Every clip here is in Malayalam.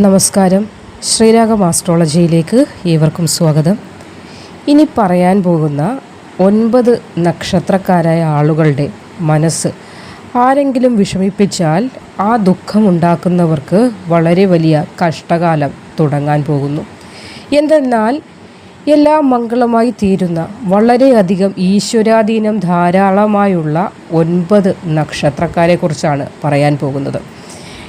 നമസ്കാരം. ശ്രീരാഗം ആസ്ട്രോളജിയിലേക്ക് ഏവർക്കും സ്വാഗതം. ഇനി പറയാൻ പോകുന്ന ഒൻപത് നക്ഷത്രക്കാരായ ആളുകളുടെ മനസ്സ് ആരെങ്കിലും വിഷമിപ്പിച്ചാൽ ആ ദുഃഖം ഉണ്ടാക്കുന്നവർക്ക് വളരെ വലിയ കഷ്ടകാലം തുടങ്ങാൻ പോകുന്നു. എന്തെന്നാൽ എല്ലാം മംഗളമായി തീരുന്ന വളരെയധികം ഈശ്വരാധീനം ധാരാളമായുള്ള ഒൻപത് നക്ഷത്രക്കാരെക്കുറിച്ചാണ് പറയാൻ പോകുന്നത്.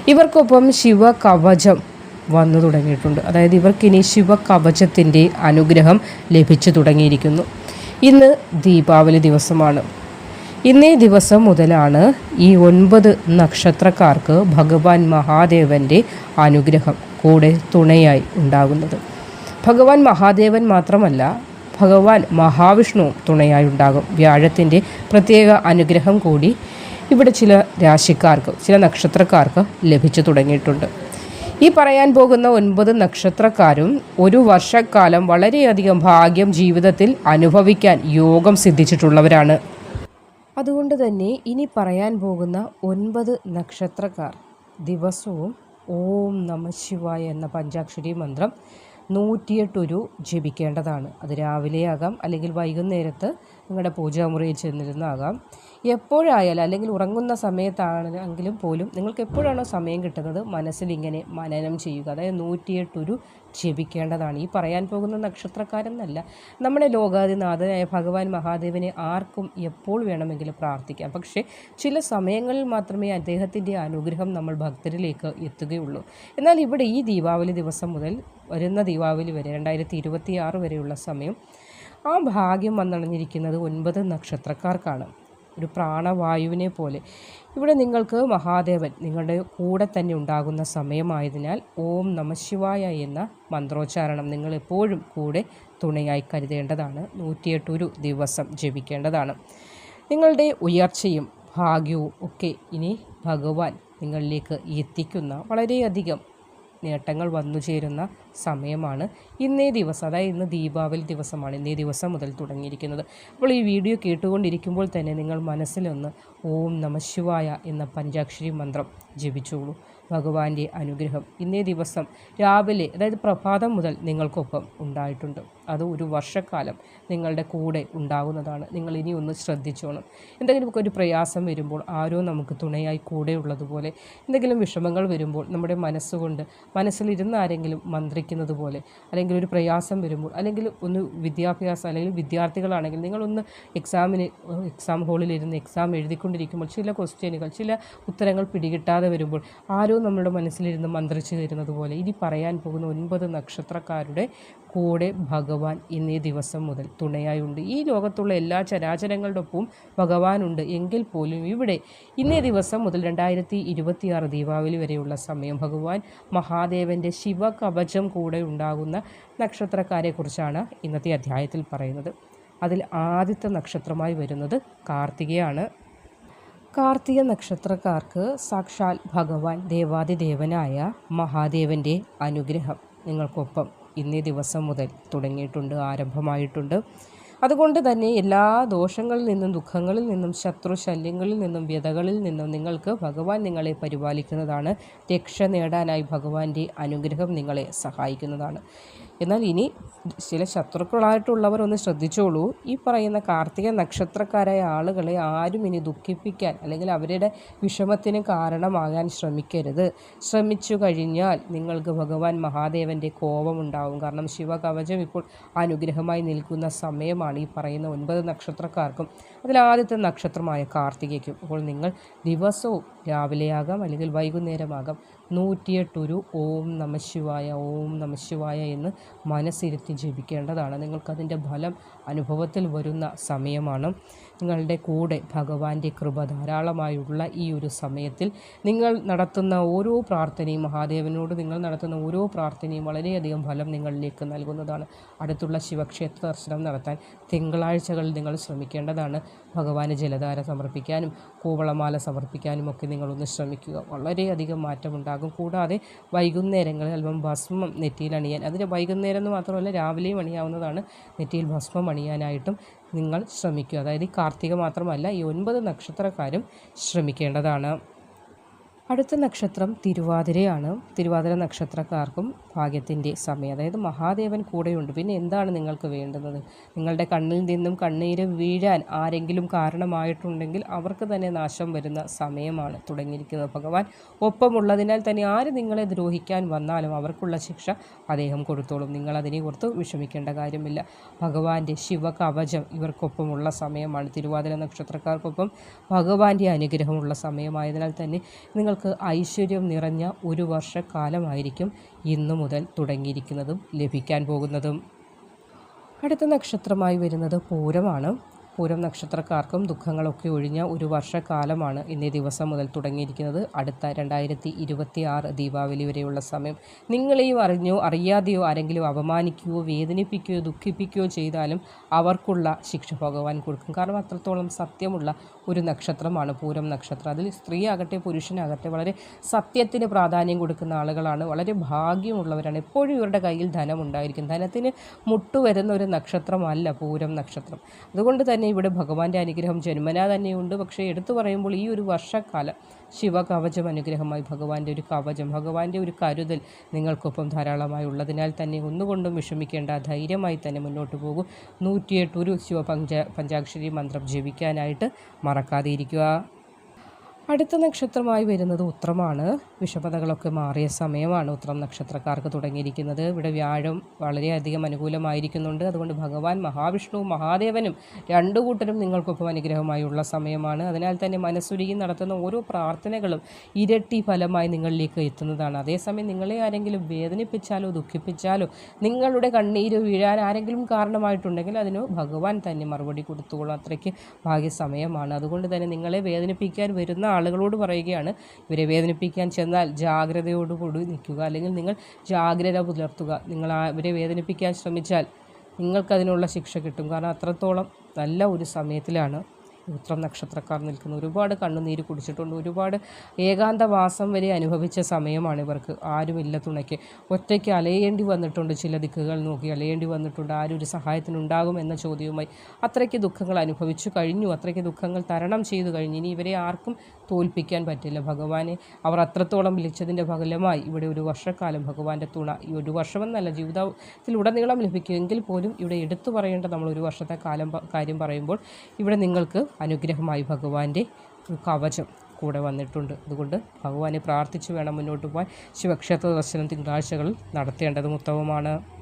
ഇവർക്കൊപ്പം ശിവകവചം വന്നു തുടങ്ങിയിട്ടുണ്ട്. അതായത് ഇവർക്കിനി ശിവകവചത്തിന്റെ അനുഗ്രഹം ലഭിച്ചു തുടങ്ങിയിരിക്കുന്നു. ഇന്ന് ദീപാവലി ദിവസമാണ്. ഇന്നേ ദിവസം മുതലാണ് ഈ ഒൻപത് നക്ഷത്രക്കാർക്ക് ഭഗവാൻ മഹാദേവന്റെ അനുഗ്രഹം കൂടെ തുണയായി ഉണ്ടാകുന്നത്. ഭഗവാൻ മഹാദേവൻ മാത്രമല്ല ഭഗവാൻ മഹാവിഷ്ണുവും തുണയായി ഉണ്ടാകും. വ്യാഴത്തിന്റെ പ്രത്യേക അനുഗ്രഹം കൂടി ഇവിടെ ചില രാശിക്കാർക്ക് ചില നക്ഷത്രക്കാർക്ക് ലഭിച്ചു തുടങ്ങിയിട്ടുണ്ട്. ഈ പറയാൻ പോകുന്ന ഒൻപത് നക്ഷത്രക്കാരും ഒരു വർഷക്കാലം വളരെയധികം ഭാഗ്യം ജീവിതത്തിൽ അനുഭവിക്കാൻ യോഗം സിദ്ധിച്ചിട്ടുള്ളവരാണ്. അതുകൊണ്ട് തന്നെ ഇനി പറയാൻ പോകുന്ന ഒൻപത് നക്ഷത്രക്കാർ. ദിവസവും ഓം നമ ശിവായ എന്ന പഞ്ചാക്ഷരി മന്ത്രം നൂറ്റിയെട്ടൊരു ജപിക്കേണ്ടതാണ്. അത് രാവിലെയാകാം അല്ലെങ്കിൽ വൈകുന്നേരത്ത് നിങ്ങളുടെ പൂജാമുറിയിൽ ചെന്നിരുന്നാകാം. എപ്പോഴായാലും അല്ലെങ്കിൽ ഉറങ്ങുന്ന സമയത്താണെങ്കിലും പോലും നിങ്ങൾക്ക് എപ്പോഴാണോ സമയം കിട്ടുന്നത്? മനസ്സിൽ ഇങ്ങനെ മനനം ചെയ്യുക. അതായത് നൂറ്റിയെട്ടൊരു ജപിക്കേണ്ടതാണ് ഈ പറയാൻ പോകുന്ന നക്ഷത്രക്കാരെന്നല്ല. നമ്മുടെ ലോകാതിനാഥനായ ഭഗവാൻ മഹാദേവനെ ആർക്കും എപ്പോൾ വേണമെങ്കിലും പ്രാർത്ഥിക്കാം. പക്ഷേ ചില സമയങ്ങളിൽ മാത്രമേ അദ്ദേഹത്തിന്റെ അനുഗ്രഹം നമ്മൾ ഭക്തരിലേക്ക് എത്തുകയുള്ളൂ. എന്നാൽ ഇവിടെ ഈ ദീപാവലി ദിവസം മുതൽ വരുന്ന ദീപാവലി വരെ രണ്ടായിരത്തി ഇരുപത്തി വരെയുള്ള സമയം ആ ഭാഗ്യം വന്നണഞ്ഞിരിക്കുന്നത് ഒൻപത് നക്ഷത്രക്കാർക്കാണ്. ഒരു പ്രാണവായുവിനെ പോലെ. ഇവിടെ നിങ്ങൾക്ക് മഹാദേവൻ നിങ്ങളുടെ കൂടെ തന്നെ ഉണ്ടാകുന്ന സമയമായതിനാൽ ഓം നമശിവായ എന്ന മന്ത്രോച്ചാരണം നിങ്ങൾ എപ്പോഴും കൂടെ തുണയായി കരുതേണ്ടതാണ്. നൂറ്റിയെട്ടൊരു ദിവസം ജപിക്കേണ്ടതാണ്. നിങ്ങളുടെ ഉയർച്ചയും ഭാഗ്യവും ഒക്കെ ഇനി ഭഗവാൻ നിങ്ങളിലേക്ക് എത്തിക്കുന്ന വളരെയധികം നേട്ടങ്ങൾ വന്നു ചേരുന്ന സമയമാണ് ഇന്നേ ദിവസം അതായത് ഇന്ന് ദീപാവലി ദിവസമാണ് ഇന്നേ ദിവസം മുതൽ തുടങ്ങിയിരിക്കുന്നത്. അപ്പോൾ ഈ വീഡിയോ കേട്ടുകൊണ്ടിരിക്കുമ്പോൾ തന്നെ നിങ്ങൾ മനസ്സിലൊന്ന് ഓം നമശിവായ എന്ന പഞ്ചാക്ഷരി മന്ത്രം ജപിച്ചോളൂ. ഭഗവാന്റെ അനുഗ്രഹം ഇന്നേ ദിവസം രാവിലെ അതായത് പ്രഭാതം മുതൽ നിങ്ങൾക്കൊപ്പം ഉണ്ടായിട്ടുണ്ട്. അത് ഒരു വർഷക്കാലം നിങ്ങളുടെ കൂടെ ഉണ്ടാകുന്നതാണ് നിങ്ങൾ ഇനി ഒന്ന് ശ്രദ്ധിച്ചോണം. എന്തെങ്കിലും ഒരു പ്രയാസം വരുമ്പോൾ ആരോ നമുക്ക് തുണയായി കൂടെ ഉള്ളതുപോലെ എന്തെങ്കിലും വിഷമങ്ങൾ വരുമ്പോൾ നമ്മുടെ മനസ്സുകൊണ്ട് മനസ്സിലിരുന്ന് ആരെങ്കിലും മന്ത്രിക്കുന്നത് പോലെ അല്ലെങ്കിൽ ഒരു പ്രയാസം വരുമ്പോൾ അല്ലെങ്കിൽ ഒന്ന് വിദ്യാഭ്യാസം അല്ലെങ്കിൽ വിദ്യാർത്ഥികളാണെങ്കിൽ നിങ്ങളൊന്ന് എക്സാമിന് എക്സാം ഹാളിലിരുന്ന് എക്സാം എഴുതിക്കൊണ്ടിരിക്കുമ്പോൾ ചില ക്വസ്റ്റ്യനുകൾ ചില ഉത്തരങ്ങൾ പിടികിട്ടാതെ വരുമ്പോൾ ആരോ നമ്മുടെ മനസ്സിലിരുന്ന് മന്ത്രിച്ചു തരുന്നത് പോലെ ഇനി പറയാൻ പോകുന്ന ഒൻപത് നക്ഷത്രക്കാരുടെ കൂടെ ഭഗവാൻ ഇന്നേ ദിവസം മുതൽ തുണയായുണ്ട്. ഈ ലോകത്തുള്ള എല്ലാ ചരാചരങ്ങളുടെ ഒപ്പവും ഭഗവാനുണ്ട്. എങ്കിൽ പോലും ഇവിടെ ഇന്നേ ദിവസം മുതൽ രണ്ടായിരത്തി ഇരുപത്തിയാറ് ദീപാവലി വരെയുള്ള സമയം ഭഗവാൻ മഹാദേവന്റെ ശിവകവചം കൂടെ ഉണ്ടാകുന്ന നക്ഷത്രക്കാരെക്കുറിച്ചാണ് ഇന്നത്തെ അധ്യായത്തിൽ പറയുന്നത്. അതിൽ ആദ്യത്തെ നക്ഷത്രമായി വരുന്നത് കാർത്തികയാണ്. കാർത്തിക നക്ഷത്രക്കാർക്ക് സാക്ഷാൽ ഭഗവാൻ ദേവാദിദേവനായ മഹാദേവന്റെ അനുഗ്രഹം. നിങ്ങൾക്കൊപ്പം ഇന്നേ ദിവസം മുതൽ തുടങ്ങിയിട്ടുണ്ട് ആരംഭമായിട്ടുണ്ട്. അതുകൊണ്ട് തന്നെ എല്ലാ ദോഷങ്ങളിൽ നിന്നും ദുഃഖങ്ങളിൽ നിന്നും ശത്രു ശല്യങ്ങളിൽ നിന്നും വ്യതകളിൽ നിന്നും നിങ്ങൾക്ക് ഭഗവാൻ നിങ്ങളെ പരിപാലിക്കുന്നതാണ്. രക്ഷ നേടാനായി ഭഗവാന്റെ അനുഗ്രഹം നിങ്ങളെ സഹായിക്കുന്നതാണ്. എന്നാൽ ഇനി ചില ശത്രുക്കളായിട്ടുള്ളവർ ഒന്ന് ശ്രദ്ധിച്ചോളൂ. ഈ പറയുന്ന കാർത്തിക നക്ഷത്രക്കാരായ ആളുകളെ ആരും ഇനി ദുഃഖിപ്പിക്കാൻ അല്ലെങ്കിൽ അവരുടെ വിഷമത്തിന് കാരണമാകാൻ ശ്രമിക്കരുത്. ശ്രമിച്ചു കഴിഞ്ഞാൽ നിങ്ങൾക്ക് ഭഗവാൻ മഹാദേവന്റെ കോപമുണ്ടാവും കാരണം ശിവകവചം ഇപ്പോൾ അനുഗ്രഹമായി നിൽക്കുന്ന സമയമാണ് ഈ പറയുന്ന ഒൻപത് നക്ഷത്രക്കാർക്കും അതിൽ ആദ്യത്തെ നക്ഷത്രമായ കാർത്തികയ്ക്കും. അപ്പോൾ നിങ്ങൾ ദിവസവും രാവിലെയാകാം അല്ലെങ്കിൽ വൈകുന്നേരമാകാം നൂറ്റിയെട്ടൊരു ഓം നമശിവായ ഓം നമശിവായ എന്ന് മനസ്സിരുത്തി ജപിക്കേണ്ടതാണ്. നിങ്ങൾക്കതിന്റെ ഫലം അനുഭവത്തിൽ വരുന്ന സമയമാണ്. നിങ്ങളുടെ കൂടെ ഭഗവാന്റെ കൃപ ധാരാളമായുള്ള ഈ ഒരു സമയത്തിൽ നിങ്ങൾ നടത്തുന്ന ഓരോ പ്രാർത്ഥനയും മഹാദേവനോട് നിങ്ങൾ നടത്തുന്ന ഓരോ പ്രാർത്ഥനയും വളരെയധികം ഫലം നിങ്ങളിലേക്ക് നൽകുന്നതാണ്. അടുത്തുള്ള ശിവക്ഷേത്ര ദർശനം നടത്താൻ തിങ്കളാഴ്ചകളിൽ നിങ്ങൾ ശ്രമിക്കേണ്ടതാണ്. ഭഗവാന് ജലധാര സമർപ്പിക്കാനും കൂവളമാല സമർപ്പിക്കാനും ഒക്കെ നിങ്ങളൊന്ന് ശ്രമിക്കുക. വളരെയധികം മാറ്റമുണ്ടാകും. കൂടാതെ വൈകുന്നേരങ്ങളിൽ അല്പം ഭസ്മം നെറ്റിയിൽ അണിയാൻ. അതിന് വൈകുന്നേരം എന്ന് മാത്രമല്ല രാവിലെയും അണിയാവുന്നതാണ്. നെറ്റിയിൽ ഭസ്മം അണിയാനായിട്ടും നിങ്ങൾ ശ്രമിക്കുക. അതായത് ഈ കാർത്തിക മാത്രമല്ല ഈ ഒൻപത് നക്ഷത്രക്കാരും ശ്രമിക്കേണ്ടതാണ്. അടുത്ത നക്ഷത്രം തിരുവാതിരയാണ്. തിരുവാതിര നക്ഷത്രക്കാർക്കും ഭാഗ്യത്തിന്റെ സമയം. അതായത് മഹാദേവൻ കൂടെയുണ്ട്. പിന്നെ എന്താണ് നിങ്ങൾക്ക് വേണ്ടുന്നത്? നിങ്ങളുടെ കണ്ണിൽ നിന്നും കണ്ണീര് വീഴാൻ ആരെങ്കിലും കാരണമായിട്ടുണ്ടെങ്കിൽ അവർക്ക് തന്നെ നാശം വരുന്ന സമയമാണ് തുടങ്ങിയിരിക്കുന്നത്. ഭഗവാൻ ഒപ്പമുള്ളതിനാൽ തന്നെ ആര് നിങ്ങളെ ദ്രോഹിക്കാൻ വന്നാലും അവർക്കുള്ള ശിക്ഷ അദ്ദേഹം കൊടുത്തോളും. നിങ്ങൾ അതിനെക്കുറിച്ച് വിഷമിക്കേണ്ട കാര്യമില്ല. ഭഗവാന്റെ ശിവകവചം ഇവർക്കൊപ്പമുള്ള സമയമാണ്. തിരുവാതിര നക്ഷത്രക്കാർക്കൊപ്പം ഭഗവാന്റെ അനുഗ്രഹമുള്ള സമയമായതിനാൽ തന്നെ നിങ്ങൾക്ക് ഐശ്വര്യം നിറഞ്ഞ ഒരു വർഷക്കാലമായിരിക്കും ഇന്നു മുതൽ തുടങ്ങിയിരിക്കുന്നതും ലഭിക്കാൻ പോകുന്നതും. അടുത്ത നക്ഷത്രമായി വരുന്നത് പൂരമാണ്. പൂരം നക്ഷത്രക്കാർക്കും ദുഃഖങ്ങളൊക്കെ ഒഴിഞ്ഞ ഒരു വർഷക്കാലമാണ് ഇന്നേ ദിവസം മുതൽ തുടങ്ങിയിരിക്കുന്നത്. അടുത്ത രണ്ടായിരത്തി ഇരുപത്തി ആറ് ദീപാവലി വരെയുള്ള സമയം. നിങ്ങളെയും അറിഞ്ഞോ അറിയാതെയോ ആരെങ്കിലും അപമാനിക്കുകയോ വേദനിപ്പിക്കുകയോ ദുഃഖിപ്പിക്കുകയോ ചെയ്താലും അവർക്കുള്ള ശിക്ഷ ഭഗവാൻ കൊടുക്കും. കാരണം അത്രത്തോളം സത്യമുള്ള ഒരു നക്ഷത്രമാണ് പൂരം നക്ഷത്രം. അതിൽ സ്ത്രീ ആകട്ടെ പുരുഷനാകട്ടെ വളരെ സത്യത്തിന് പ്രാധാന്യം കൊടുക്കുന്ന ആളുകളാണ്. വളരെ ഭാഗ്യമുള്ളവരാണ്. എപ്പോഴും ഇവരുടെ കയ്യിൽ ധനം ഉണ്ടായിരിക്കും. ധനത്തിന് മുട്ടുവരുന്ന ഒരു നക്ഷത്രമല്ല പൂരം നക്ഷത്രം. അതുകൊണ്ട് തന്നെ ഇവിടെ ഭഗവാന്റെ അനുഗ്രഹം ജന്മനാ തന്നെയുണ്ട്. പക്ഷേ എടുത്തു പറയുമ്പോൾ ഈ ഒരു വർഷക്കാലം ശിവകവചം അനുഗ്രഹമായി ഭഗവാന്റെ ഒരു കവചം ഭഗവാന്റെ ഒരു കരുതൽ നിങ്ങൾക്കൊപ്പം ധാരാളമായി ഉള്ളതിനാൽ തന്നെ ഒന്നുകൊണ്ടും വിഷമിക്കേണ്ട ധൈര്യമായി തന്നെ മുന്നോട്ട് പോകും. നൂറ്റിയെട്ട് ഒരു പഞ്ചാക്ഷരി മന്ത്രം ജപിക്കാനായിട്ട് മറക്കാതെ ഇരിക്കുക. അടുത്ത നക്ഷത്രമായി വരുന്നത് ഉത്രമാണ്. വിഷമതകളൊക്കെ മാറിയ സമയമാണ് ഉത്രം നക്ഷത്രക്കാർക്ക് തുടങ്ങിയിരിക്കുന്നത്. ഇവിടെ വ്യാഴം വളരെയധികം അനുകൂലമായിരിക്കുന്നുണ്ട്. അതുകൊണ്ട് ഭഗവാൻ മഹാവിഷ്ണുവും മഹാദേവനും രണ്ടു കൂട്ടരും നിങ്ങൾക്കൊപ്പം അനുഗ്രഹമായുള്ള സമയമാണ്. അതിനാൽ തന്നെ മനസ്സുരുകി നടത്തുന്ന ഓരോ പ്രാർത്ഥനകളും ഇരട്ടി ഫലമായി നിങ്ങളിലേക്ക് എത്തുന്നതാണ്. അതേസമയം നിങ്ങളെ ആരെങ്കിലും വേദനിപ്പിച്ചാലോ ദുഃഖിപ്പിച്ചാലോ നിങ്ങളുടെ കണ്ണീര് വീഴാൻ ആരെങ്കിലും കാരണമായിട്ടുണ്ടെങ്കിൽ അതിന് ഭഗവാൻ തന്നെ മറുപടി കൊടുത്തുകൊള്ളും. അത്രയ്ക്ക് ഭാഗ്യസമയമാണ്. അതുകൊണ്ട് തന്നെ നിങ്ങളെ വേദനിപ്പിക്കാൻ വരുന്ന ആളുകളോട് പറയുകയാണ് ഇവരെ വേദനിപ്പിക്കാൻ ചെന്നാൽ ജാഗ്രതയോടുകൂടി നിൽക്കുക. അല്ലെങ്കിൽ നിങ്ങൾ ജാഗ്രത പുലർത്തുക. നിങ്ങൾ ഇവരെ വേദനിപ്പിക്കാൻ ശ്രമിച്ചാൽ നിങ്ങൾക്കതിനുള്ള ശിക്ഷ കിട്ടും. കാരണം അത്രത്തോളം നല്ല ഒരു സമയത്തിലാണ് ഉത്രം നക്ഷത്രക്കാർ നിൽക്കുന്നു. ഒരുപാട് കണ്ണുനീര് കുടിച്ചിട്ടുണ്ട്. ഒരുപാട് ഏകാന്തവാസം വരെ അനുഭവിച്ച സമയമാണ് ഇവർക്ക്. ആരുമില്ല തുണയ്ക്ക്. ഒറ്റയ്ക്ക് അലയേണ്ടി വന്നിട്ടുണ്ട്. ചില ദിക്കുകൾ നോക്കി അലയേണ്ടി വന്നിട്ടുണ്ട്. ആരും ഒരു സഹായത്തിനുണ്ടാകും എന്ന ചോദ്യവുമായി അത്രയ്ക്ക് ദുഃഖങ്ങൾ അനുഭവിച്ചു കഴിഞ്ഞു. അത്രയ്ക്ക് ദുഃഖങ്ങൾ തരണം ചെയ്തു കഴിഞ്ഞു. ഇനി ഇവരെ ആർക്കും തോൽപ്പിക്കാൻ പറ്റില്ല. ഭഗവാനെ അവർ അത്രത്തോളം വിളിച്ചതിന്റെ ഫലമായി ഇവിടെ ഒരു വർഷക്കാലം ഭഗവാന്റെ തുണ ഈ ഒരു വർഷമെന്നല്ല ജീവിതത്തിൽ ഉടനീളം ലഭിക്കുമെങ്കിൽ പോലും ഇവിടെ എടുത്തു പറയേണ്ട നമ്മൾ ഒരു വർഷത്തെ കാലം കാര്യം പറയുമ്പോൾ ഇവിടെ നിങ്ങൾക്ക് അനുഗ്രഹമായി ഭഗവാന്റെ കവചം കൂടെ വന്നിട്ടുണ്ട്. അതുകൊണ്ട് ഭഗവാനെ പ്രാർത്ഥിച്ചു വേണം മുന്നോട്ട് പോകാൻ ശിവക്ഷേത്ര ദർശനം തിങ്കളാഴ്ചകളിൽ നടത്തേണ്ടതും ഉത്തമമാണ്.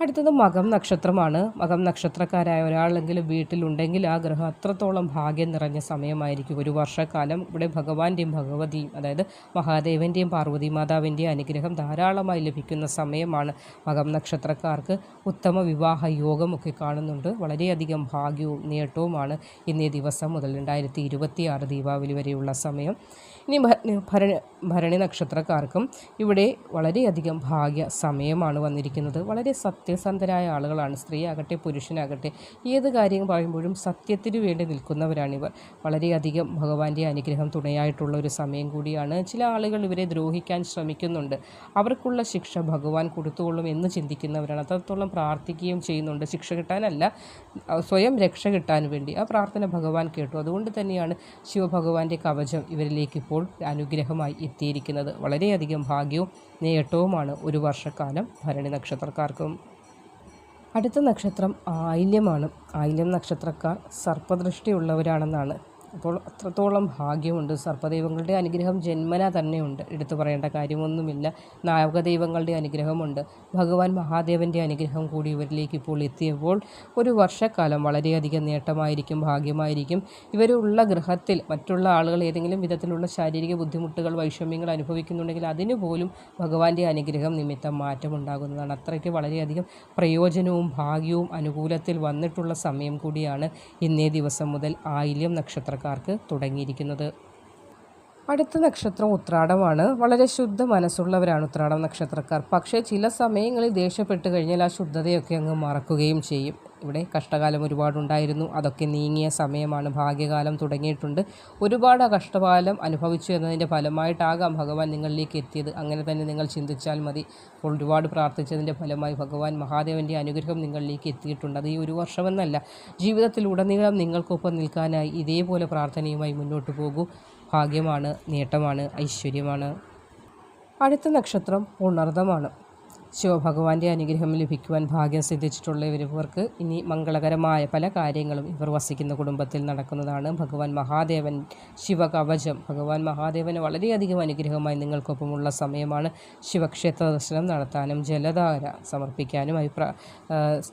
അടുത്തത് മകം നക്ഷത്രമാണ്. മകം നക്ഷത്രക്കാരായ ഒരാളെങ്കിലും വീട്ടിലുണ്ടെങ്കിൽ ആ ഗ്രഹം അത്രത്തോളം ഭാഗ്യം നിറഞ്ഞ സമയമായിരിക്കും. ഒരു വർഷക്കാലം ഇവിടെ ഭഗവാന്റെയും ഭഗവതിയും അതായത് മഹാദേവന്റെയും പാർവതി മാതാവിന്റെയും അനുഗ്രഹം ധാരാളമായി ലഭിക്കുന്ന സമയമാണ്. മകം നക്ഷത്രക്കാർക്ക് ഉത്തമ വിവാഹ യോഗമൊക്കെ കാണുന്നുണ്ട്. വളരെയധികം ഭാഗ്യവും നേട്ടവുമാണ് ഇന്നേ ദിവസം മുതൽ രണ്ടായിരത്തി ഇരുപത്തി ആറ് ദീപാവലി വരെയുള്ള സമയം. ഇനി ഭരണി ഭരണി നക്ഷത്രക്കാർക്കും ഇവിടെ വളരെയധികം ഭാഗ്യ സമയമാണ് വന്നിരിക്കുന്നത്. വളരെ സത്യസന്ധരായ ആളുകളാണ്. സ്ത്രീ ആകട്ടെ പുരുഷനാകട്ടെ ഏത് കാര്യം പറയുമ്പോഴും സത്യത്തിന് വേണ്ടി നിൽക്കുന്നവരാണിവർ. വളരെയധികം ഭഗവാന്റെ അനുഗ്രഹം തുണയായിട്ടുള്ള ഒരു സമയം കൂടിയാണ് ചില ആളുകൾ ഇവരെ ദ്രോഹിക്കാൻ ശ്രമിക്കുന്നുണ്ട്. അവർക്കുള്ള ശിക്ഷ ഭഗവാൻ കൊടുത്തുകൊള്ളും എന്ന് ചിന്തിക്കുന്നവരാണ്. അത്രത്തോളം പ്രാർത്ഥിക്കുകയും ചെയ്യുന്നുണ്ട്. ശിക്ഷ കിട്ടാനല്ല സ്വയം രക്ഷ കിട്ടാൻ വേണ്ടി. ആ പ്രാർത്ഥന ഭഗവാൻ കേട്ടു. അതുകൊണ്ട് തന്നെയാണ് ശിവഭഗവാന്റെ കവചം ഇവരിലേക്ക് ഇപ്പോൾ അനുഗ്രഹമായി എത്തിയിരിക്കുന്നത്. വളരെയധികം ഭാഗ്യവും നേട്ടവുമാണ് ഒരു വർഷക്കാലം ഭരണി നക്ഷത്രക്കാർക്കും. അടുത്ത നക്ഷത്രം ആയില്യമാണ്. ആയില്യം നക്ഷത്രക്കാർ സർപ്പദൃഷ്ടിയുള്ളവരാണെന്നാണ് അത്രത്തോളം ഭാഗ്യമുണ്ട്. സർപ്പദൈവങ്ങളുടെ അനുഗ്രഹം ജന്മന തന്നെയുണ്ട്. എടുത്തു പറയേണ്ട കാര്യമൊന്നുമില്ല. നാഗദൈവങ്ങളുടെ അനുഗ്രഹമുണ്ട്. ഭഗവാൻ മഹാദേവന്റെ അനുഗ്രഹം കൂടി ഇവരിലേക്ക് ഇപ്പോൾ എത്തിയപ്പോൾ ഒരു വർഷക്കാലം വളരെയധികം നേട്ടമായിരിക്കും ഭാഗ്യമായിരിക്കും. ഇവരുള്ള ഗൃഹത്തിൽ മറ്റുള്ള ആളുകൾ ഏതെങ്കിലും വിധത്തിലുള്ള ശാരീരിക ബുദ്ധിമുട്ടുകൾ വൈഷമ്യങ്ങൾ അനുഭവിക്കുന്നുണ്ടെങ്കിൽ അതിനുപോലും ഭഗവാന്റെ അനുഗ്രഹം നിമിത്തം മാറ്റമുണ്ടാകുന്നതാണ്. അത്രയ്ക്ക് വളരെയധികം പ്രയോജനവും ഭാഗ്യവും അനുകൂലത്തിൽ വന്നിട്ടുള്ള സമയം കൂടിയാണ് ഇന്നേ ദിവസം മുതൽ ആയില്യം നക്ഷത്രക്കാർക്ക് തുടങ്ങിയിരിക്കുന്നത്. അടുത്ത നക്ഷത്രം ഉത്രാടമാണ്. വളരെ ശുദ്ധ മനസ്സുള്ളവരാണ് ഉത്രാടം നക്ഷത്രക്കാർ. പക്ഷേ ചില സമയങ്ങളിൽ ദേഷ്യപ്പെട്ട് കഴിഞ്ഞാൽ ആ ശുദ്ധതയൊക്കെ അങ്ങ് മറക്കുകയും ചെയ്യും. ഇവിടെ കഷ്ടകാലം ഒരുപാടുണ്ടായിരുന്നു. അതൊക്കെ നീങ്ങിയ സമയമാണ്. ഭാഗ്യകാലം തുടങ്ങിയിട്ടുണ്ട്. ഒരുപാട് കഷ്ടകാലം അനുഭവിച്ചു എന്നതിന്റെ ഫലമായിട്ടാകാം ഭഗവാൻ നിങ്ങളിലേക്ക് എത്തിയത്. അങ്ങനെ തന്നെ നിങ്ങൾ ചിന്തിച്ചാൽ മതി. അപ്പോൾ ഒരുപാട് പ്രാർത്ഥിച്ചതിന്റെ ഫലമായി ഭഗവാൻ മഹാദേവന്റെ അനുഗ്രഹം നിങ്ങളിലേക്ക് എത്തിയിട്ടുണ്ട്. അത് ഈ ഒരു വർഷമെന്നല്ല ജീവിതത്തിൽ ഉടനീളം നിങ്ങൾക്കൊപ്പം നിൽക്കാനായി ഇതേപോലെ പ്രാർത്ഥനയുമായി മുന്നോട്ട് പോകൂ. ഭാഗ്യമാണ് നേട്ടമാണ് ഐശ്വര്യമാണ്. അടുത്ത നക്ഷത്രം പുണർദമാണ് ശിവഭഗവാന്റെ അനുഗ്രഹം ലഭിക്കുവാൻ ഭാഗ്യം സിദ്ധിച്ചിട്ടുള്ള ഇവർക്ക് ഇനി മംഗളകരമായ പല കാര്യങ്ങളും ഇവർ വസിക്കുന്ന കുടുംബത്തിൽ നടക്കുന്നതാണ്. ഭഗവാൻ മഹാദേവൻ ശിവകവചം. ഭഗവാൻ മഹാദേവന് വളരെയധികം അനുഗ്രഹമായി നിങ്ങൾക്കൊപ്പമുള്ള സമയമാണ് ശിവക്ഷേത്ര ദർശനം നടത്താനും ജലധാര സമർപ്പിക്കാനും അഭിപ്രായ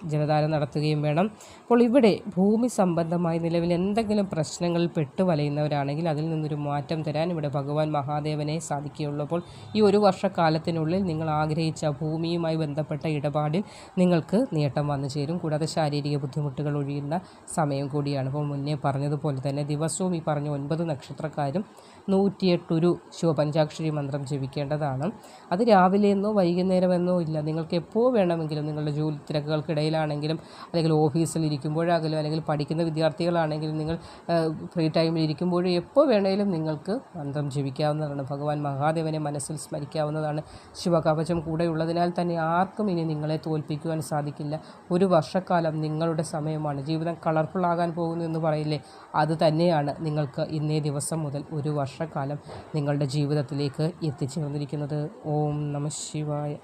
ജലധാര നടത്തുകയും വേണം. അപ്പോൾ ഇവിടെ ഭൂമി സംബന്ധമായി നിലവിൽ എന്തെങ്കിലും പ്രശ്നങ്ങളിൽ പെട്ടു വലയുന്നവരാണെങ്കിൽ അതിൽ നിന്നൊരു മാറ്റം തരാൻ ഇവിടെ ഭഗവാൻ മഹാദേവനെ സാധിക്കുകയുള്ളൂ. അപ്പോൾ ഈ ഒരു വർഷക്കാലത്തിനുള്ളിൽ നിങ്ങൾ ആഗ്രഹിച്ച ഭൂമിയുമായി ബന്ധപ്പെട്ട ഇടപാടിൽ നിങ്ങൾക്ക് നേട്ടം വന്നു ചേരും. കൂടാതെ ശാരീരിക ബുദ്ധിമുട്ടുകൾ ഒഴിയുന്ന സമയം കൂടിയാണ്. അപ്പോൾ മുന്നേ പറഞ്ഞതുപോലെ തന്നെ ദിവസവും ഈ പറഞ്ഞ ഒൻപത് നക്ഷത്രക്കാരും നൂറ്റിയെട്ടൊരു ശിവപഞ്ചാക്ഷരി മന്ത്രം ജപിക്കേണ്ടതാണ്. അത് രാവിലെയെന്നോ വൈകുന്നേരമെന്നോ ഇല്ല. നിങ്ങൾക്ക് എപ്പോൾ വേണമെങ്കിലും നിങ്ങളുടെ ജോലി തിരക്കുകൾക്കിടയിലാണെങ്കിലും അല്ലെങ്കിൽ ഓഫീസിൽ ഇരിക്കുമ്പോഴാണെങ്കിലും അല്ലെങ്കിൽ പഠിക്കുന്ന വിദ്യാർത്ഥികളാണെങ്കിലും നിങ്ങൾ ഫ്രീ ടൈമിൽ ഇരിക്കുമ്പോഴും എപ്പോൾ വേണമെങ്കിലും നിങ്ങൾക്ക് മന്ത്രം ജപിക്കാവുന്നതാണ്. ഭഗവാൻ മഹാദേവനെ മനസ്സിൽ സ്മരിക്കാവുന്നതാണ് ശിവകവചം കൂടെയുള്ളതിനാൽ തന്നെ ആർക്കും ഇനി നിങ്ങളെ തോൽപ്പിക്കുവാൻ സാധിക്കില്ല. ഒരു വർഷക്കാലം നിങ്ങളുടെ സമയമാണ്. ജീവിതം കളർഫുൾ ആകാൻ പോകുന്നു എന്ന് പറയില്ലേ? അത് തന്നെയാണ് നിങ്ങൾക്ക് ഇന്നേ ദിവസം മുതൽ ഒരു വർഷക്കാലം നിങ്ങളുടെ ജീവിതത്തിലേക്ക് എത്തിച്ചേർന്നിരിക്കുന്നത്. ഓം നമ ശിവായ.